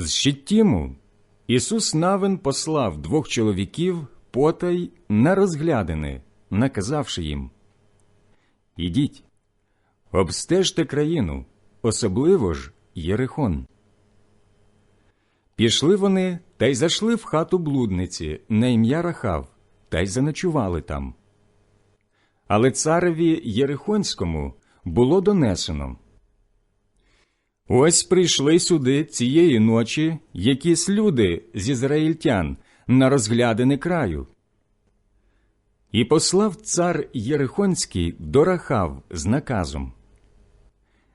З Щиттіму Ісус Навин послав двох чоловіків потай на розглядини, наказавши їм Ідіть, обстежте країну, особливо ж Єрихон. Пішли вони та й зайшли в хату блудниці на ім'я Рахав, та й заночували там. Але цареві Єрихонському було донесено. Ось прийшли сюди цієї ночі якісь люди з ізраїльтян на розглядини краю. І послав цар Єрихонський до Рахав з наказом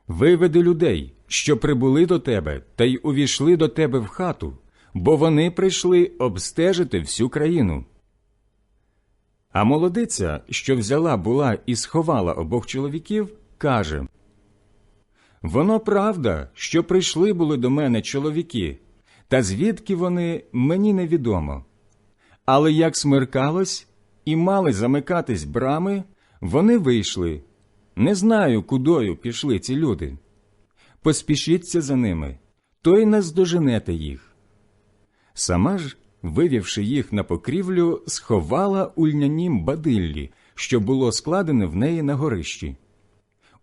Виведи людей, що прибули до тебе, та й увійшли до тебе в хату, бо вони прийшли обстежити всю країну. А молодиця, що взяла була і сховала обох чоловіків, каже Воно правда, що прийшли були до мене чоловіки, та звідки вони мені невідомо. Але як смеркалось і мали замикатись брами, вони вийшли. Не знаю, кудою пішли ці люди. Поспішіться за ними, то й наздоженете їх. Сама ж, вивівши їх на покрівлю, сховала у льнянім бадиллі, що було складене в неї на горищі.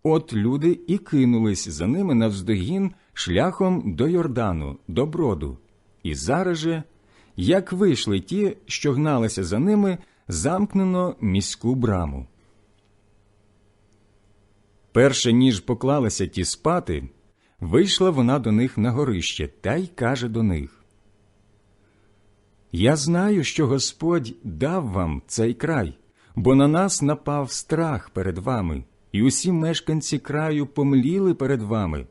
От люди і кинулись за ними навздогін шляхом до Йордану, до броду, і зараз же, як вийшли ті, що гналися за ними, замкнено міську браму. Перше ніж поклалися ті спати, вийшла вона до них на горище та й каже до них. Я знаю, що Господь дав вам цей край, бо на нас напав страх перед вами і усі мешканці краю помліли перед вами.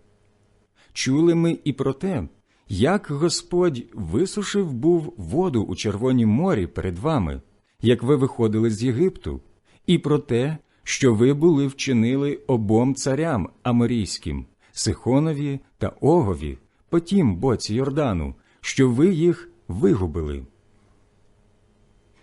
Чули ми і про те, як Господь висушив був воду у Червонім морі перед вами, як ви виходили з Єгипту, і про те, що ви були вчинили обом царям Аморійським, Сихонові та Огові, по тім боці Йордану, що ви їх вигубили.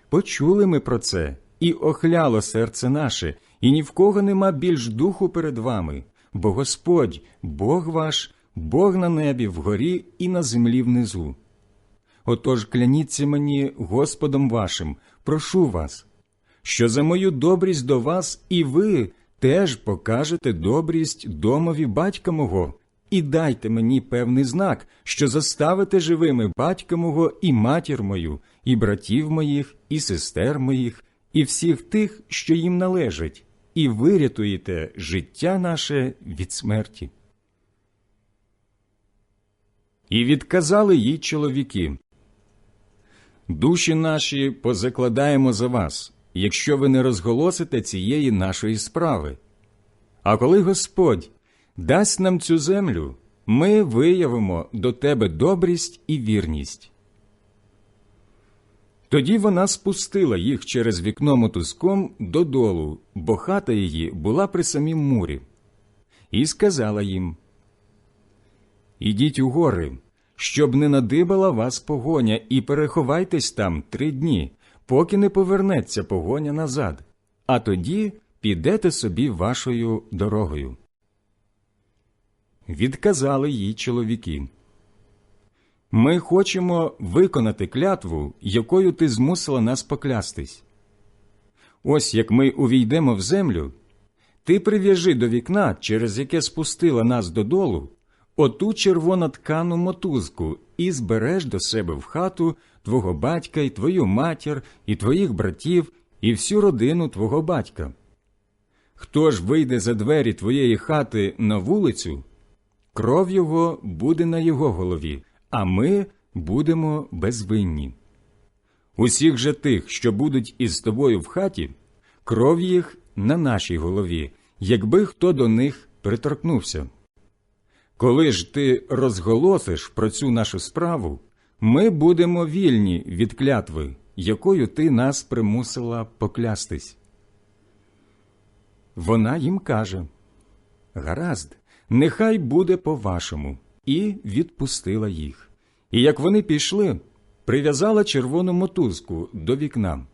Почули ми про це, і охляло серце наше, і ні в кого нема більш духу перед вами, бо Господь, Бог ваш, Бог на небі, вгорі і на землі внизу. Отож кляніться мені Господом вашим, прошу вас, що за мою добрість до вас і ви теж покажете добрість домові батька мого, і дайте мені певний знак, що заставите живими батька мого і матір мою, і братів моїх, і сестер моїх, і всіх тих, що їм належать, і вирятуєте життя наше від смерті. І відказали їй чоловіки. Душі наші позакладаємо за вас, якщо ви не розголосите цієї нашої справи. А коли Господь дасть нам цю землю, ми виявимо до тебе добрість і вірність. Тоді вона спустила їх через вікно мотузком додолу, бо хата її була при самім мурі, і сказала їм Ідіть у гори, щоб не надибала вас погоня, і переховайтесь там три дні, поки не повернеться погоня назад, а тоді підете собі вашою дорогою. Відказали їй чоловіки. Ми хочемо виконати клятву, якою ти змусила нас поклястись. Ось як ми увійдемо в землю, ти прив'яжи до вікна, через яке спустила нас додолу, оту червоноткану мотузку і збереш до себе в хату твого батька і твою матір, і твоїх братів, і всю родину твого батька. Хто ж вийде за двері твоєї хати на вулицю, кров його буде на його голові а ми будемо безвинні. Усіх же тих, що будуть із тобою в хаті, кров їх на нашій голові, якби хто до них приторкнувся. Коли ж ти розголосиш про цю нашу справу, ми будемо вільні від клятви, якою ти нас примусила поклястись. Вона їм каже Гаразд, нехай буде по вашому і відпустила їх. І як вони пішли, прив'язала червону мотузку до вікна.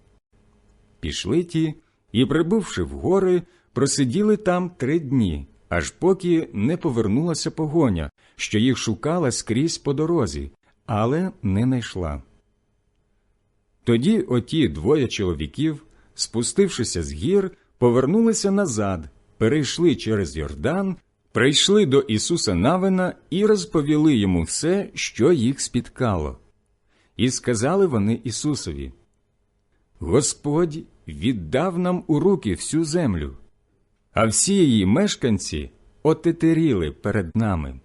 Пішли ті і, прибувши в гори, просиділи там три дні, аж поки не повернулася погоня, що їх шукала скрізь по дорозі, але не найшла. Тоді оті двоє чоловіків, спустившися з гір, повернулися назад, перейшли через Йордан, прийшли до Ісуса Навина і розповіли йому все, що їх спіткало. І сказали вони Ісусові: Господь віддав нам у руки всю землю, а всі її мешканці отетеріли перед нами.